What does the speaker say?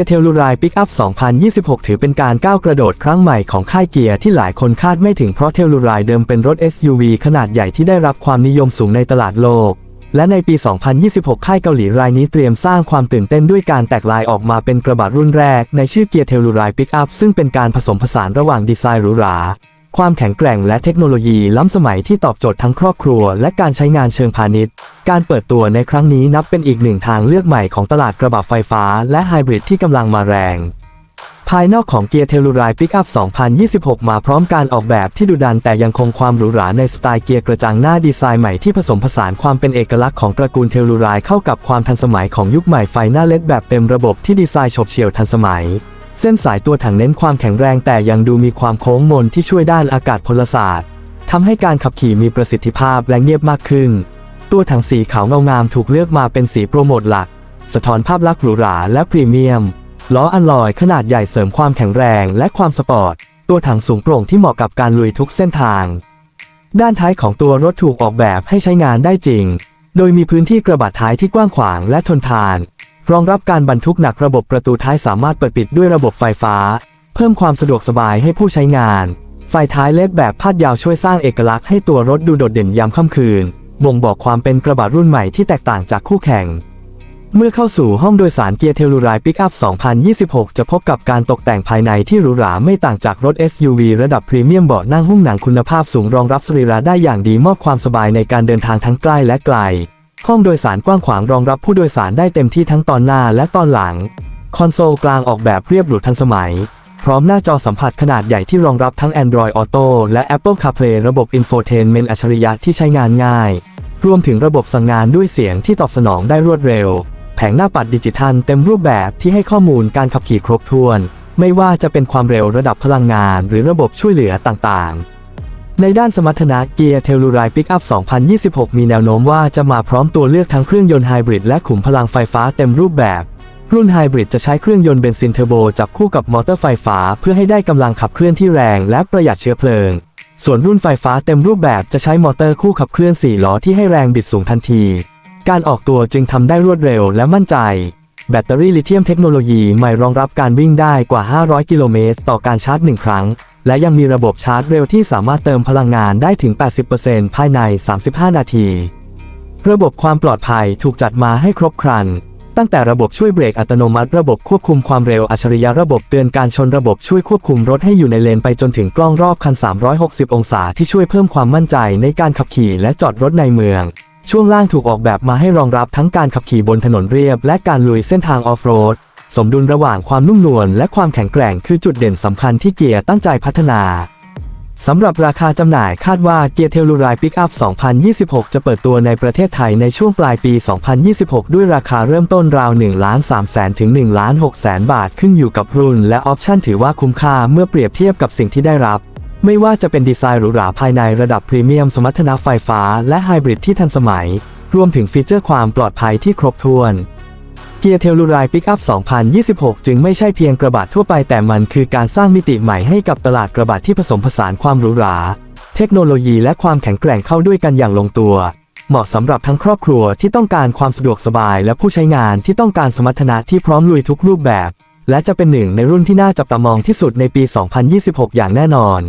ยเทลลูไรปิกอัพ 2026 ถือเป็นการก้าวกระโดดครั้งใหม่ของค่ายเกียร์ที่หลายคนคาดไม่ถึงเพราะเทลลูไรเดิมเป็นรถ SUV ขนาดใหญ่ที่ได้รับความนิยมสูงในตลาดโลก และในปี 2026 ค่ายเกาหลีรายนี้เตรียมสร้างความตื่นเต้นด้วยการแตกลายออกมาเป็นกระบะรุ่นแรก ในชื่อเกียร์เทลลูไรปิกอัพซึ่งเป็นการผสมผสานระหว่างดีไซน์หรูหรา ความแข็งแกร่งและเทคโนโลยีล้ำสมัยที่ตอบโจทย์ทั้งครอบครัว และการใช้งานเชิงพาณิชย์ การเปิดตัวในครั้งนี้นับเป็นอีกหนึ่งทางเลือกใหม่ของตลาดกระบะไฟฟ้าและไฮบริดที่กำลังมาแรง ภายนอกของเกียร์เทลูไรปิกอัพ 2026 มาพร้อมการออกแบบที่ดุดันแต่ยังคงความหรูหราในสไตล์เกียร์กระจังหน้าดีไซน์ใหม่ที่ผสมผสานความเป็นเอกลักษณ์ของตระกูลเทลูไรเข้ากับความทันสมัยของยุคใหม่ไฟหน้าเล็ดแบบเต็มระบบที่ดีไซน์ฉบเฉี่ยวทันสมัย เส้นสายตัวถังเน้นความแข็งแรงแต่ยังดูมีความโค้งมนที่ช่วยด้านอากาศพลศาสตร์ทำให้การขับขี่มีประสิทธิภาพและเงียบมากขึ้น ตัวถังสีขาวเงางามถูกเลือกมาเป็นสีโปรโมทหลัก สะท้อนภาพลักษณ์หรูหราและพรีเมียม ล้ออัลลอยขนาดใหญ่เสริมความแข็งแรงและความสปอร์ต ตัวถังสูงโปร่งที่เหมาะกับการลุยทุกเส้นทาง ด้านท้ายของตัวรถถูกออกแบบให้ใช้งานได้จริง โดยมีพื้นที่กระบะท้ายที่กว้างขวางและทนทาน รองรับการบรรทุกหนักระบบประตูท้ายสามารถเปิดปิดด้วยระบบไฟฟ้า เพิ่มความสะดวกสบายให้ผู้ใช้งาน ไฟท้ายเล็ดแบบพาดยาวช่วยสร้างเอกลักษณ์ให้ตัวรถดูโดดเด่นยามค่ำคืน บ่งบอกความเป็นกระบะรุ่นใหม่ที่แตกต่างจากคู่แข่ง เมื่อเข้าสู่ห้องโดยสารเกียร์เทลูไรปิกอัพ 2026 จะพบกับการตกแต่งภายในที่หรูหราไม่ต่างจากรถ SUV ระดับพรีเมียมเบาะนั่งหุ้มหนังคุณภาพสูงรองรับสรีระได้อย่างดีมอบความสบายในการเดินทางทั้งใกล้และไกล ห้องโดยสารกว้างขวางรองรับผู้โดยสารได้เต็มที่ทั้งตอนหน้าและตอนหลัง คอนโซลกลางออกแบบเรียบหรูทันสมัย พร้อมหน้าจอสัมผัสขนาดใหญ่ที่รองรับทั้ง Android Auto และ Apple CarPlay ระบบ Infotainment อัจฉริยะที่ใช้งานง่าย รวมถึงระบบสั่งงานด้วยเสียงที่ตอบสนองได้รวดเร็ว แผงหน้าปัดดิจิทัลเต็มรูปแบบที่ให้ข้อมูลการขับขี่ครบถ้วน ไม่ว่าจะเป็นความเร็วระดับพลังงาน หรือระบบช่วยเหลือต่างๆ ในด้านสมรรถนะเกียร์เทลูไรปิกอัพ 2026 มีแนวโน้มว่าจะมาพร้อมตัวเลือกทั้งเครื่องยนต์ไฮบริดและขุมพลังไฟฟ้าเต็มรูปแบบ รุ่นไฮบริดจะใช้เครื่องยนต์เบนซินเทอร์โบจับคู่กับมอเตอร์ไฟฟ้า เพื่อให้ได้กำลังขับเคลื่อนที่แรงและประหยัดเชื้อเพลิง ส่วนรุ่นไฟฟ้าเต็มรูปแบบจะใช้มอเตอร์คู่ขับเคลื่อน 4 ล้อที่ให้แรงบิดสูงทันที การออกตัวจึงทำได้รวดเร็วและมั่นใจ แบตเตอรี่ลิเธียมเทคโนโลยีใหม่รองรับการวิ่งได้กว่า 500 กิโลเมตรต่อการชาร์จ 1 ครั้ง และยังมีระบบชาร์จเร็วที่สามารถเติมพลังงานได้ถึง 80%ภายใน 35 นาที ระบบความปลอดภัยถูกจัดมาให้ครบครัน ตั้งแต่ระบบช่วยเบรกอัตโนมัติระบบควบคุมความเร็วอัจฉริยะระบบเตือนการชนระบบช่วยควบคุมรถให้อยู่ในเลนไปจนถึงกล้องรอบคัน 360 องศาที่ช่วยเพิ่มความมั่นใจในการขับขี่และจอดรถในเมืองช่วงล่างถูกออกแบบมาให้รองรับทั้งการขับขี่บนถนนเรียบ และการลุยเส้นทางออฟโรด สมดุลระหว่างความนุ่มนวลและความแข็งแกร่งคือจุดเด่นสำคัญที่เกียร์ตั้งใจพัฒนาสำหรับราคาจำหน่ายคาดว่าเกียร์เทลูไรปิกอัพ 2026 จะเปิดตัวในประเทศไทยในช่วงปลายปี 2026 ด้วยราคาเริ่มต้นราว1ล้าน3แสนถึง1ล้าน6แสนบาทขึ้นอยู่กับรุ่นและออปชันถือว่าคุ้มค่าเมื่อเปรียบเทียบกับสิ่งที่ได้รับ ไม่ว่าจะเป็นดีไซน์หรูหราภายในระดับพรีเมียม สมรรถนะไฟฟ้า และไฮบริดที่ทันสมัย รวมถึงฟีเจอร์ความปลอดภัยที่ครบถ้วน เกียร์เทลลูไรปิกอัพ 2026 จึงไม่ใช่เพียงกระบะทั่วไปแต่มันคือการสร้างมิติใหม่ให้กับตลาดกระบะที่ผสมผสานความหรูหรา เทคโนโลยีและความแข็งแกร่งเข้าด้วยกันอย่างลงตัว เหมาะสำหรับทั้งครอบครัวที่ต้องการความสะดวกสบาย และผู้ใช้งานที่ต้องการสมรรถนะที่พร้อมลุยทุกรูปแบบ และจะเป็นหนึ่งในรุ่นที่น่าจับตามองที่สุดในปี 2026 อย่างแน่นอน